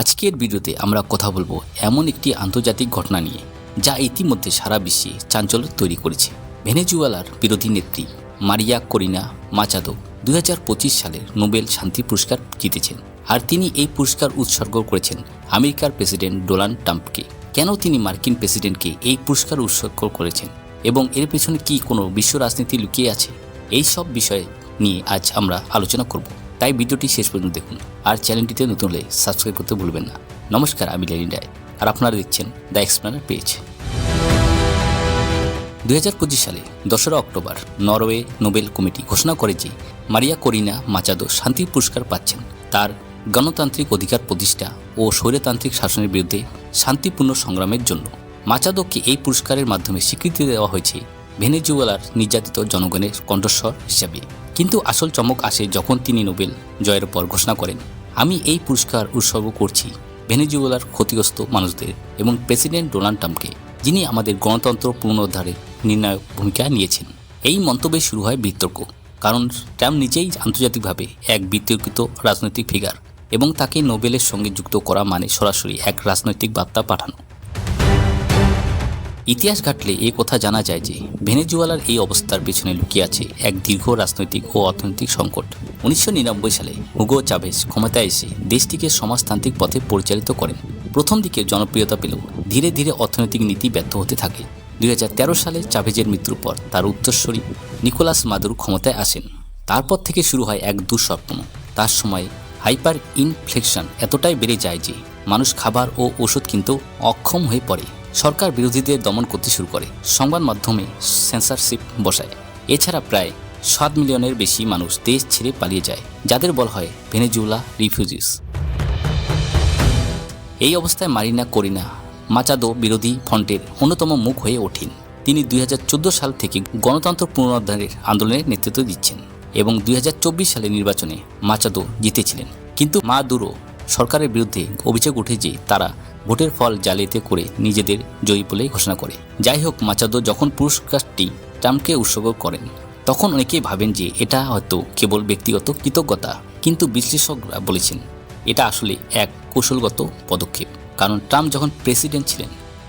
আজকের ভিডিওতে আমরা কথা বলব এমন একটি আন্তর্জাতিক ঘটনা নিয়ে, যা ইতিমধ্যে সারা বিশ্বে চাঞ্চল্য তৈরি করেছে। ভেনেজুয়েলার বিরোধী নেত্রী মারিয়া করিনা মাচাদো দুই হাজার পঁচিশ সালের নোবেল শান্তি পুরস্কার জিতেছেন আর তিনি এই পুরস্কার উৎসর্গ করেছেন আমেরিকার প্রেসিডেন্ট ডোনাল্ড ট্রাম্পকে। কেন তিনি মার্কিন প্রেসিডেন্টকে এই পুরস্কার উৎসর্গ করেছেন এবং এর পেছনে কি কোনো বিশ্ব রাজনীতি লুকিয়ে আছে? এই সব বিষয়ে নিয়ে আজ আমরা আলোচনা করব। তাই ভিডিওটি শেষ পর্যন্ত দেখুন আর চ্যানেলটিতে নতুন হলে সাবস্ক্রাইব করতে ভুলবেন না। নমস্কার, আমি লেলিন্ডায় আর আপনারা দেখছেন দ্য এক্সপ্লেনার পেজ দুই হাজার পঁচিশ সালে দোসরা অক্টোবর নরওয়ে নোবেল কমিটি ঘোষণা করে যে মারিয়া করিনা মাচাদো শান্তি পুরস্কার পাচ্ছেন। তার গণতান্ত্রিক অধিকার প্রতিষ্ঠা ও স্বৈরতান্ত্রিক শাসনের বিরুদ্ধে শান্তিপূর্ণ সংগ্রামের জন্য মাচাদোকে এই পুরস্কারের মাধ্যমে স্বীকৃতি দেওয়া হয়েছে ভেনেজুয়েলার নির্যাতিত জনগণের কণ্ঠস্বর হিসাবে। কিন্তু আসল চমক আসে যখন তিনি নোবেল জয়ের পর ঘোষণা করেন, আমি এই পুরস্কার উৎসর্গ করছি ভেনেজুয়েলার ক্ষতিগ্রস্ত মানুষদের এবং প্রেসিডেন্ট ডোনাল্ড ট্রাম্পকে, যিনি আমাদের গণতন্ত্র পুনরুদ্ধারে নির্ণায়ক ভূমিকা নিয়েছেন। এই মন্তব্যে শুরু হয় বিতর্ক, কারণ ট্রাম্প নিজেই আন্তর্জাতিকভাবে এক বিতর্কিত রাজনৈতিক ফিগার এবং তাকে নোবেলের সঙ্গে যুক্ত করা মানে সরাসরি এক রাজনৈতিক বার্তা পাঠানো। ইতিহাস ঘাটলে এ কথা জানা যায় যে ভেনেজুয়েলার এই অবস্থার পেছনে লুকিয়ে আছে এক দীর্ঘ রাজনৈতিক ও অর্থনৈতিক সংকট। উনিশশো নিরানব্বই সালে হুগো চাভেজ ক্ষমতায় এসে দেশটিকে সমাজতান্ত্রিক পথে পরিচালিত করেন। প্রথম দিকে জনপ্রিয়তা পেলেও ধীরে ধীরে অর্থনৈতিক নীতি ব্যর্থ হতে থাকে। দুই হাজার তেরো সালে চাভেজের মৃত্যুর পর তার উত্তরস্বরী নিকোলাস মাদুর ক্ষমতায় আসেন। তারপর থেকে শুরু হয় এক দুঃস্বপ্ন। তার সময় হাইপার ইনফ্লেকশন এতটাই বেড়ে যায় যে মানুষ খাবার ও ওষুধ কিনতেও অক্ষম হয়ে পড়ে। সরকার বিরোধীদের দমন করতে শুরু করে। সংবাদ মাধ্যমে সেন্সারশিপ বসায়। এছাড়া প্রায় সাত মিলিয়নের বেশি মানুষ দেশ ছেড়ে পালিয়ে যায়, যাদের বলা হয় ভেনেজুয়েলা রিফিউজিস। এই অবস্থায় মারিনা করিনা মাচাদো বিরোধী ফ্রন্টের অন্যতম মুখ হয়ে ওঠেন। তিনি দুই হাজার চোদ্দ সাল থেকে গণতন্ত্র পুনরুদ্ধারের আন্দোলনের নেতৃত্ব দিচ্ছেন এবং দুই সালের নির্বাচনে মাচাদো জিতেছিলেন। কিন্তু মা দুরো সরকারের বিরুদ্ধে অভিযোগ উঠে যে তারা ভোটের ফল জালিয়াতি করে নিজেদের জয়ী বলে ঘোষণা করে। যাই হোক মাচাদো যখন পুরস্কারটি ট্রাম্পকে উৎসর্গ করেন, তখন অনেকেই ভাবেন যে এটা হয়তো কেবল ব্যক্তিগত কৃতজ্ঞতা, কিন্তু বিশ্লেষকরা বলেছেন, এটা আসলে এক কৌশলগত পদক্ষেপ। কারণ ট্রাম্প যখন প্রেসিডেন্ট ছিলেন,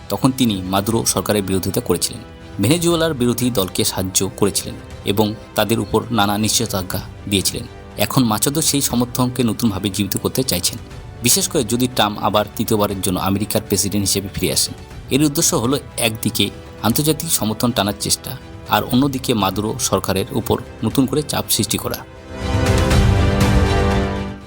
তখন তিনি মাদুরো সরকারের বিরোধিতা করেছিলেন। ভেনেজুয়েলার বিরোধী দলকে সাহায্য করেছিলেন এবং তাদের উপর নানা নিষেধাজ্ঞা দিয়েছিলেন। এখন মাচাদো সেই সমর্থনকে নতুনভাবে জীবিত করতে চাইছেন। বিশেষ করে যদি ট্রাম্প আবার তৃতীয়বারের জন্য আমেরিকার প্রেসিডেন্ট হিসেবে ফিরে আসেন। এর উদ্দেশ্য হলো একদিকে আন্তর্জাতিক সমর্থন টানার চেষ্টা আর অন্যদিকে মাদুরো সরকারের উপর নতুন করে চাপ সৃষ্টি করা।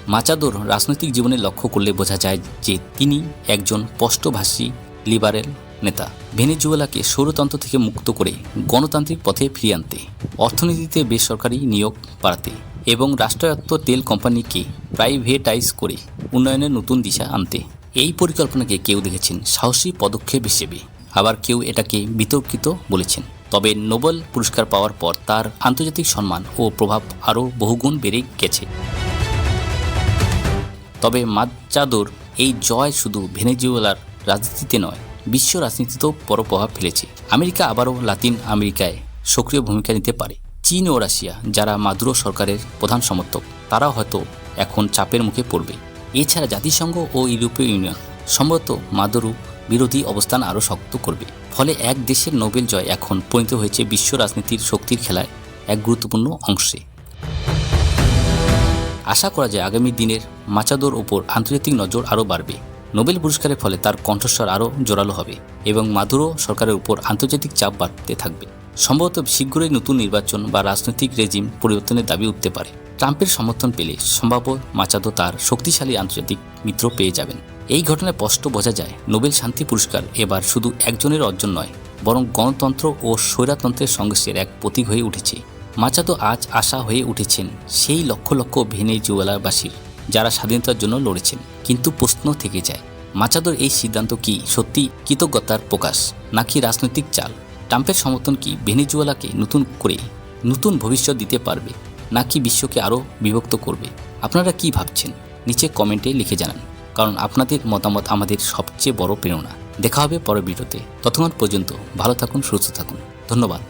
মাচাদোর রাজনৈতিক জীবনে লক্ষ্য করলে বোঝা যায় যে তিনি একজন স্পষ্টভাষী লিবারেল নেতা। ভেনেজুয়েলাকে সৌরতন্ত্র থেকে মুক্ত করে গণতান্ত্রিক পথে ফিরিয়ে আনতে, অর্থনীতিতে বেসরকারি নিয়োগ বাড়াতে এবং রাষ্ট্রায়ত্ত তেল কোম্পানিকে প্রাইভেটাইজ করে উন্নয়নের নতুন দিশা আনতে। এই পরিকল্পনাকে কেউ দেখেছেন সাহসী পদক্ষেপ হিসেবে। আবার কেউ এটাকে বিতর্কিত বলেছেন। তবে নোবেল পুরস্কার পাওয়ার পর তার আন্তর্জাতিক সম্মান ও প্রভাব আরও বহুগুণ বেড়ে গেছে। তবে মাজ্জাদোর এই জয় শুধু ভেনেজুয়েলার রাজনীতিতে নয়, বিশ্ব রাজনীতিতেও বড় প্রভাব ফেলেছে। আমেরিকা আবারও লাতিন আমেরিকায় সক্রিয় ভূমিকা নিতে পারে। চীন ও রাশিয়া, যারা মাদুরো সরকারের প্রধান সমর্থক তারা হয়তো এখন চাপের মুখে পড়বে। এছাড়া জাতিসংঘ ও ইউরোপীয় ইউনিয়ন সম্ভবত মাদুরু বিরোধী অবস্থান আরও শক্ত করবে। ফলে এক দেশের নোবেল জয় এখন পরিণত হয়েছে বিশ্ব রাজনীতির শক্তির খেলায় এক গুরুত্বপূর্ণ অংশে। আশা করা যায় আগামী দিনের মাচাদোর ওপর আন্তর্জাতিক নজর আরও বাড়বে। নোবেল পুরস্কারের ফলে তার কণ্ঠস্বর আরও জোরালো হবে এবং মাদুরো সরকারের উপর আন্তর্জাতিক চাপ বাড়তে থাকবে। সম্ভবত শীঘ্রই নতুন নির্বাচন বা রাজনৈতিক রেজিম পরিবর্তনের দাবি উঠতে পারে। ট্রাম্পের সমর্থন পেলে সম্ভাব্য মাচাদো তার শক্তিশালী আন্তর্জাতিক মিত্র পেয়ে যাবেন। এই ঘটনায় স্পষ্ট বোঝা যায়, নোবেল শান্তি পুরস্কার এবার শুধু একজনের অর্জন নয়, বরং গণতন্ত্র ও স্বৈরাতন্ত্রের সংঘর্ষের এক প্রতীক হয়ে উঠেছে। মাচাদো আজ আশা হয়ে উঠেছেন সেই লক্ষ লক্ষ ভেনেজুয়েলাবাসীর যারা স্বাধীনতার জন্য লড়েছেন। কিন্তু প্রশ্ন থেকে যায় মাচাদোর এই সিদ্ধান্ত কি সত্যি কৃতজ্ঞতার প্রকাশ, নাকি রাজনৈতিক চাল? ট্রাম্পের সমর্থন কি ভেনেজুয়েলাকে নতুন করে নতুন ভবিষ্যৎ দিতে পারবে নাকি বিশ্বকে আরও বিভক্ত করবে? আপনারা কি ভাবছেন? নিচে কমেন্টে লিখে জানান, কারণ আপনাদের মতামত আমাদের সবচেয়ে বড় প্রেরণা। দেখা হবে পরের ভিডিওতে। ততক্ষণ পর্যন্ত ভালো থাকুন, সুস্থ থাকুন। ধন্যবাদ।